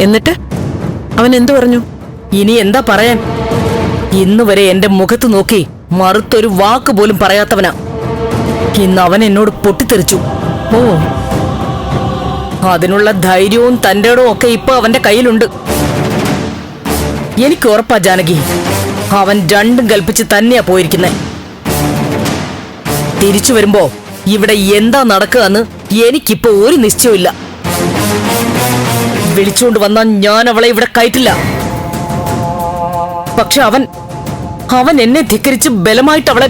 എന്നിട്ട് അവൻ എന്തു പറഞ്ഞു? ഇനി എന്താ പറയാൻ? ഇന്ന് വരെ എന്റെ മുഖത്ത് നോക്കി മറുത്തൊരു വാക്ക് പോലും പറയാത്തവനാ. ഇന്ന് അവൻ എന്നോട് പൊട്ടിത്തെറിച്ചു. ഓ. അതിനുള്ള ധൈര്യവും തന്റെ ഒക്കെ ഇപ്പൊ അവന്റെ കയ്യിലുണ്ട്. എനിക്ക് ഉറപ്പാ ജാനകി. അവൻ രണ്ടും കൽപ്പിച്ച് തന്നെയാ പോയിരിക്കുന്നത് തിരിച്ചു വരുമ്പോ ഇവിടെ എന്താ നടക്കുക എന്ന് എനിക്കിപ്പോ ഒരു നിശ്ചയമില്ല വിളിച്ചുകൊണ്ട് വന്നാൽ ഞാൻ അവളെ ഇവിടെ കയറ്റില്ല. പക്ഷെ അവൻ അവൻ എന്നെ ധിക്കരിച്ച് ബലമായിട്ട് അവളെ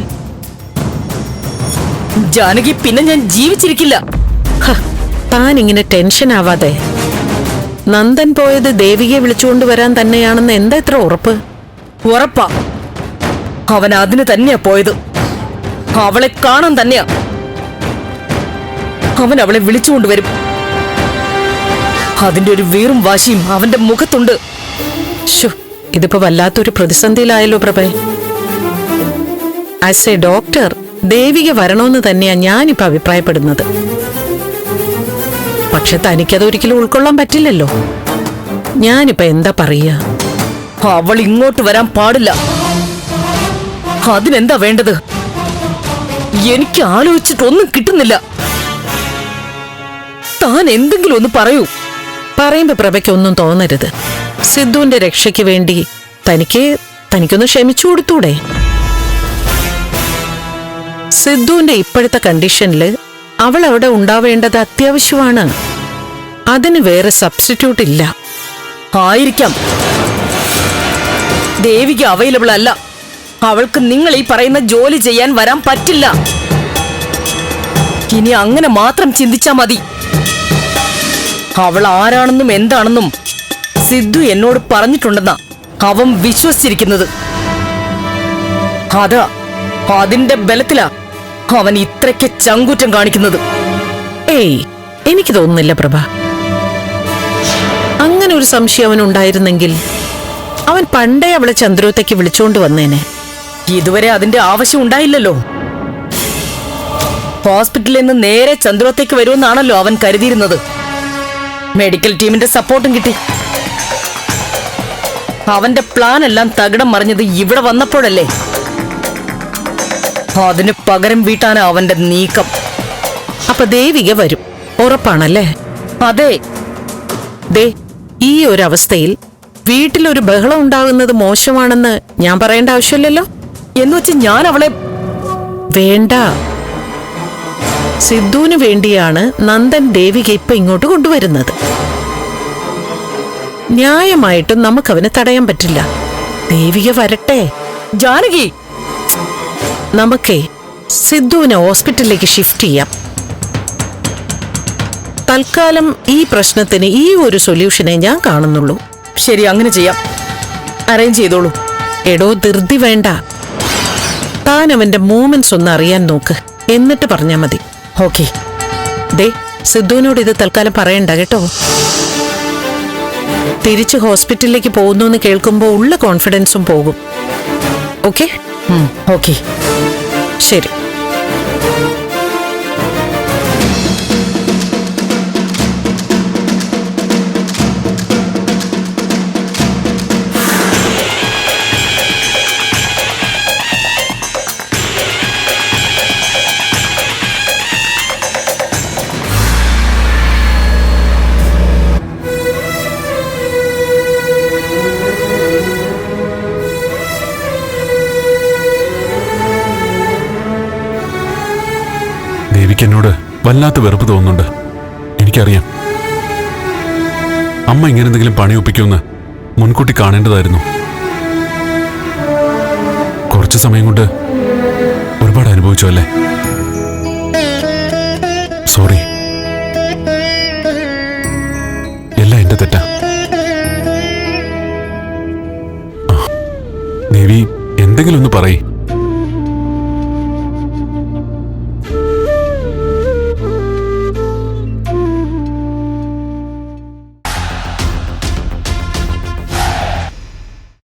ജാനകി പിന്നെ ഞാൻ ജീവിച്ചിരിക്കില്ല. താൻ ഇങ്ങനെ ടെൻഷൻ ആവാതെ. നന്ദൻ പോയത് ദേവികയെ വിളിച്ചുകൊണ്ട് വരാൻ തന്നെയാണെന്ന് എന്താ ഇത്ര ഉറപ്പ്? ഉറപ്പാ. അവൻ അതിന് തന്നെയാ പോയത്. അവളെ കാണാൻ തന്നെയാ. അവൻ അവളെ വിളിച്ചുകൊണ്ടുവരും അതിന്റെ ഒരു വീറും വാശിയും അവന്റെ മുഖത്തുണ്ട്. ഇതിപ്പോ വല്ലാത്തൊരു പ്രതിസന്ധിയിലായല്ലോ പ്രഭേ. ആസ് എ ഡോക്ടർ ദേവിക വരണമെന്ന് തന്നെയാ ഞാനിപ്പോ അഭിപ്രായപ്പെടുന്നത്. പക്ഷെ തനിക്കത് ഒരിക്കലും ഉൾക്കൊള്ളാൻ പറ്റില്ലല്ലോ. ഞാനിപ്പോ എന്താ പറയാ അവൾ ഇങ്ങോട്ട് വരാൻ പാടില്ല. അതിനെന്താ വേണ്ടത്? എനിക്ക് ആലോചിച്ചിട്ടൊന്നും കിട്ടുന്നില്ല. താൻ എന്തെങ്കിലും ഒന്ന് പറയൂ. പറയുമ്പോ പ്രഭയ്ക്ക് ഒന്നും തോന്നരുത്. സിദ്ധുവിന്റെ രക്ഷയ്ക്ക് വേണ്ടി തനിക്ക് തനിക്കൊന്ന് ക്ഷമിച്ചു കൊടുത്തൂടെ? സിദ്ധുവിന്റെ ഇപ്പോഴത്തെ കണ്ടീഷനിൽ അവൾ അവിടെ ഉണ്ടാവേണ്ടത് അത്യാവശ്യമാണ്. അതിന് വേറെ സബ്സ്റ്റിറ്റ്യൂട്ട് ഇല്ല. ആയിരിക്കാം. ദേവിക്ക് അവൈലബിൾ അല്ല. അവൾക്ക് നിങ്ങൾ ഈ പറയുന്ന ജോലി ചെയ്യാൻ വരാൻ പറ്റില്ല. ഇനി അങ്ങനെ മാത്രം ചിന്തിച്ചാ മതി. അവൾ ആരാണെന്നും എന്താണെന്നും സിദ്ധു എന്നോട് പറഞ്ഞിട്ടുണ്ടെന്നാ അവൻ വിശ്വസിച്ചിരിക്കുന്നത്. അതാ അതിന്റെ ബലത്തിലാ അവൻ ഇത്രയ്ക്ക് ചങ്കൂറ്റം കാണിക്കുന്നത്. ഏയ് എനിക്ക് തോന്നുന്നില്ല പ്രഭ. അങ്ങനെ ഒരു സംശയം അവനുണ്ടായിരുന്നെങ്കിൽ അവൻ പണ്ടേ അവളെ ചന്ദ്രോത്തേക്ക് വിളിച്ചോണ്ട് വന്നേനെ. ഇതുവരെ അതിന്റെ ആവശ്യം ഉണ്ടായില്ലല്ലോ. ഹോസ്പിറ്റലിൽ നിന്ന് നേരെ ചന്ദ്രോത്തേക്ക് വരുമെന്നാണല്ലോ അവൻ കരുതിയിരുന്നത്. മെഡിക്കൽ ടീമിന്റെ സപ്പോർട്ടും കിട്ടി. അവന്റെ പ്ലാൻ എല്ലാം തകിടം മറിഞ്ഞത് ഇവിടെ വന്നപ്പോഴല്ലേ? അതിന് പകരം വീട്ടാണ് അവന്റെ നീക്കം. അപ്പൊ ദേവിക വരും. ഉറപ്പാണല്ലേ? അതെ. ദേ ഈ ഒരു അവസ്ഥയിൽ വീട്ടിലൊരു ബഹളം ഉണ്ടാകുന്നത് മോശമാണെന്ന് ഞാൻ പറയേണ്ട ആവശ്യമില്ലല്ലോ? എന്നുവെച്ച് ഞാൻ അവളെ വേണ്ട. സിദ്ധുവിന് വേണ്ടിയാണ് നന്ദൻ ദേവിക ഇപ്പൊ ഇങ്ങോട്ട് കൊണ്ടുവരുന്നത്. ന്യായമായിട്ടും നമുക്കവനെ തടയാൻ പറ്റില്ല. ദേവിക വരട്ടെ. ജാനകി! നമുക്കേ സിദ്ധുവിനെ ഹോസ്പിറ്റലിലേക്ക് ഷിഫ്റ്റ് ചെയ്യാം. തൽക്കാലം ഈ പ്രശ്നത്തിന് ഈ ഒരു സൊല്യൂഷനെ ഞാൻ കാണുന്നുള്ളൂ. ശരി അങ്ങനെ ചെയ്യാം. അറേഞ്ച് ചെയ്തോളൂ. എടോ ധൃതി വേണ്ട. താൻ അവന്റെ മൂമെന്റ്സ് ഒന്ന് അറിയാൻ നോക്ക്. എന്നിട്ട് പറഞ്ഞാൽ മതി. ഓക്കെ ദേ സിദ്ധുവിനോട് ഇത് തൽക്കാലം പറയണ്ട കേട്ടോ. തിരിച്ച് ഹോസ്പിറ്റലിലേക്ക് പോകുന്നു എന്ന് കേൾക്കുമ്പോൾ ഉള്ള കോൺഫിഡൻസും പോകും. ഓക്കെ ഓക്കെ ശരി. ദേവിക്ക് എന്നോട് വല്ലാത്ത വെറുപ്പ് തോന്നുന്നുണ്ട്. എനിക്കറിയാം. അമ്മ ഇങ്ങനെ എന്തെങ്കിലും പണി ഒപ്പിക്കുമെന്ന് മുൻകൂട്ടി കാണേണ്ടതായിരുന്നു. കുറച്ച് സമയം കൊണ്ട് ഒരുപാട് അനുഭവിച്ചു അല്ലേ? സോറി. എല്ലാം എന്റെ തെറ്റാ. ദേവി എന്തെങ്കിലും ഒന്ന് പറയ്.